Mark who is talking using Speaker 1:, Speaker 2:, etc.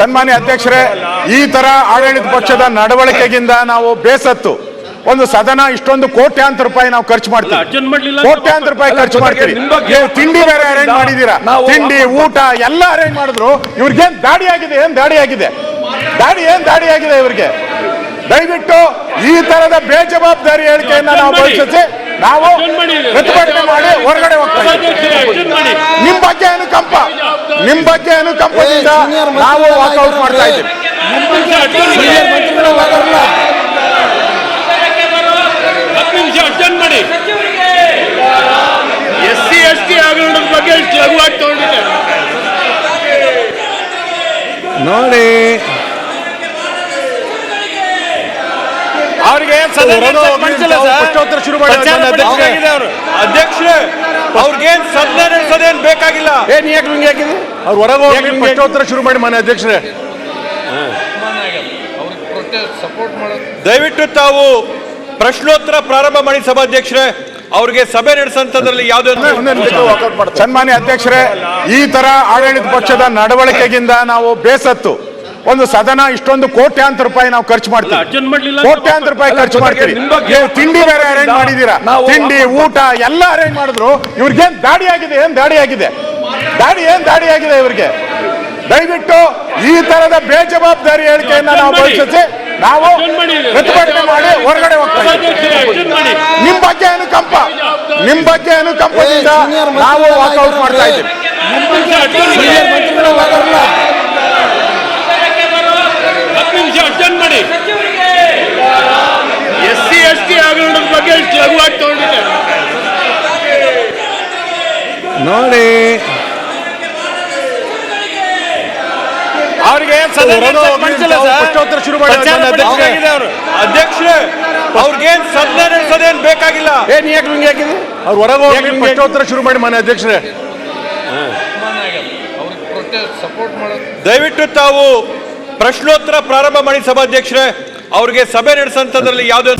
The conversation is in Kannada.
Speaker 1: ಸನ್ಮಾನ್ಯ ಅಧ್ಯಕ್ಷರೇ ಈ ತರ ಆಡಳಿತ ಪಕ್ಷದ ನಡವಳಿಕೆಗಿಂದ ನಾವು ಬೇಸತ್ತು. ಒಂದು ಸದನ ಇಷ್ಟೊಂದು ಕೋಟ್ಯಾಂತರ ರೂಪಾಯಿ ನಾವು ಖರ್ಚು ಮಾಡ್ತೀವಿ. ಕೋಟ್ಯಾಂತರ ರೂಪಾಯಿ ಖರ್ಚು ಮಾಡ್ತೀವಿ ನೀವು ತಿಂಡಿ ಬೇರೆ ಅರೇಂಜ್ ಮಾಡಿದೀರಾ ತಿಂಡಿ ಊಟ ಎಲ್ಲ ಅರೇಂಜ್ ಮಾಡಿದ್ರು. ಇವ್ರಿಗೇನ್ ದಾಡಿ ಆಗಿದೆ ಏನ್ ದಾಡಿ ಆಗಿದೆ? ದಾಡಿ ಏನ್ ದಾಡಿ ಆಗಿದೆ ಇವ್ರಿಗೆ? ದಯವಿಟ್ಟು ಈ ತರದ ಬೇಜವಾಬ್ದಾರಿ ಹೇಳಿಕೆಯನ್ನ ನಾವು ಭವಿಷ್ಯಸಿ ನಾವು ಪ್ರತಿಭಟನೆ ಮಾಡಿ ಹೊರಗಡೆ ಹೋಗ್ತಾ ಇದ್ದೀವಿ.
Speaker 2: ಅರ್ಜೆಂಟ್ ಮಾಡಿ
Speaker 1: ನಿಮ್ ಬಗ್ಗೆ ಅನುಕಂಪ ನಿಮ್ ಬಗ್ಗೆ ಅನುಕಂಪದಿಂದ ನಾವು ವಾಕೌಟ್ ಮಾಡ್ತಾ ಇದ್ದೀವಿ.
Speaker 2: ಹತ್ತು ನಿಮಿಷ ಅರ್ಜೆಂಟ್ ಮಾಡಿ. ಎಸ್ ಸಿ ಎಸ್ ಟಿ ಹಗರಣದ ಬಗ್ಗೆ ಇಷ್ಟು ಲಘುವಾಗಿ ತಗೊಂಡಿದೆ
Speaker 3: ನೋಡಿ.
Speaker 1: ಅವ್ರಿಗೆ ಪ್ರಶ್ನೋತ್ತರ ಶುರು ಮಾಡಿ
Speaker 3: ಅಧ್ಯಕ್ಷರೇ. ಅವ್ರಿಗೇನ್ ಸದನ ನಡೆಸೋದೇನ್ ಬೇಕಾಗಿಲ್ಲ.
Speaker 1: ಏನ್ ಯಾಕೆ ಹಿಂಗೆ ಹಾಕಿದೆ ಅವ್ರು ಹೊರಗೆ ಪ್ರಶ್ನೋತ್ತರ ಶುರು ಮಾಡಿ ಮನೆ ಅಧ್ಯಕ್ಷರೇ.
Speaker 3: ದಯವಿಟ್ಟು ತಾವು ಪ್ರಶ್ನೋತ್ತರ ಪ್ರಾರಂಭ ಮಾಡಿ ಸಭಾಧ್ಯಕ್ಷರೇ ಅವ್ರಿಗೆ ಸಭೆ ನಡೆಸಂತದ್ರಲ್ಲಿ ಯಾವುದೇ
Speaker 1: ಸನ್ಮಾನ್ಯ ಅಧ್ಯಕ್ಷರೇ ಈ ತರ ಆಡಳಿತ ಪಕ್ಷದ ನಡವಳಿಕೆಗಿಂದ ನಾವು ಬೇಸತ್ತು. ಒಂದು ಸದನ ಇಷ್ಟೊಂದು ಕೋಟ್ಯಾಂತರ ರೂಪಾಯಿ ನಾವು ಖರ್ಚು ಮಾಡ್ತೀವಿ. ಕೋಟ್ಯಾಂತರ ರೂಪಾಯಿ ಖರ್ಚು ಮಾಡ್ತೀವಿ ನೀವು ತಿಂಡಿ ಬೇರೆ ಅರೇಂಜ್ ಮಾಡಿದೀರಾ ತಿಂಡಿ ಊಟ ಎಲ್ಲ ಅರೇಂಜ್ ಮಾಡಿದ್ರು. ಇವ್ರಿಗೇನ್ ದಾಡಿ ಆಗಿದೆ ಏನ್ ದಾಡಿ ಆಗಿದೆ ದಾಡಿ ಏನ್ ದಾಡಿ ಆಗಿದೆ ಇವರಿಗೆ? ದಯವಿಟ್ಟು ಈ ತರದ ಬೇಜವಾಬ್ದಾರಿ ಹೇಳಿಕೆಯನ್ನ ನಾವು ಭವಿಷ್ಯಸಿ ನಾವು ಪ್ರತಿಭಟನೆ ಮಾಡಿ ಹೊರಗಡೆ ಹೋಗ್ತಾ ನಿಮ್ ಬಗ್ಗೆ ಅನುಕಂಪ. ನಿಮ್ ಬಗ್ಗೆ ಅನುಕಂಪದಿಂದ ನಾವು ವಾಕೌಟ್ ಮಾಡ್ತಾ ಇದ್ದೀವಿ.
Speaker 2: ಹತ್ತು ನಿಮಿಷ ಅರ್ಜೆಂಟ್ ಮಾಡಿ ಎಸ್ ಸಿ ಎಸ್ ಟಿ ಹಗರಣದ ಬಗ್ಗೆ ಲಘುವಾಗಿ ತಗೊಂಡಿದೆ
Speaker 3: ನೋಡಿ
Speaker 1: ಅವ್ರಿಗೆ ಪ್ರಶ್ನೋತ್ತರ ಶುರು ಮಾಡಿ
Speaker 3: ಅಧ್ಯಕ್ಷರೇ ಅವ್ರಿಗೇನ್ ಸದನ ನಡೆಸೋದೇನ್ ಬೇಕಾಗಿಲ್ಲ.
Speaker 1: ಏನ್ ಯಾಕೆ ಹಾಕಿದೆ ಅವ್ರು ಹೊರಗೆ ಹೋಗಿ ಪ್ರಶ್ನೋತ್ತರ ಶುರು ಮಾಡಿ ಮನೆ ಅಧ್ಯಕ್ಷರೇ.
Speaker 3: ದಯವಿಟ್ಟು ತಾವು ಪ್ರಶ್ನೋತ್ತರ ಪ್ರಾರಂಭ ಮಾಡಿ ಸಭಾಧ್ಯಕ್ಷರೇ ಅವ್ರಿಗೆ ಸಭೆ ನಡೆಸಂತದ್ರಲ್ಲಿ ಯಾವುದೇ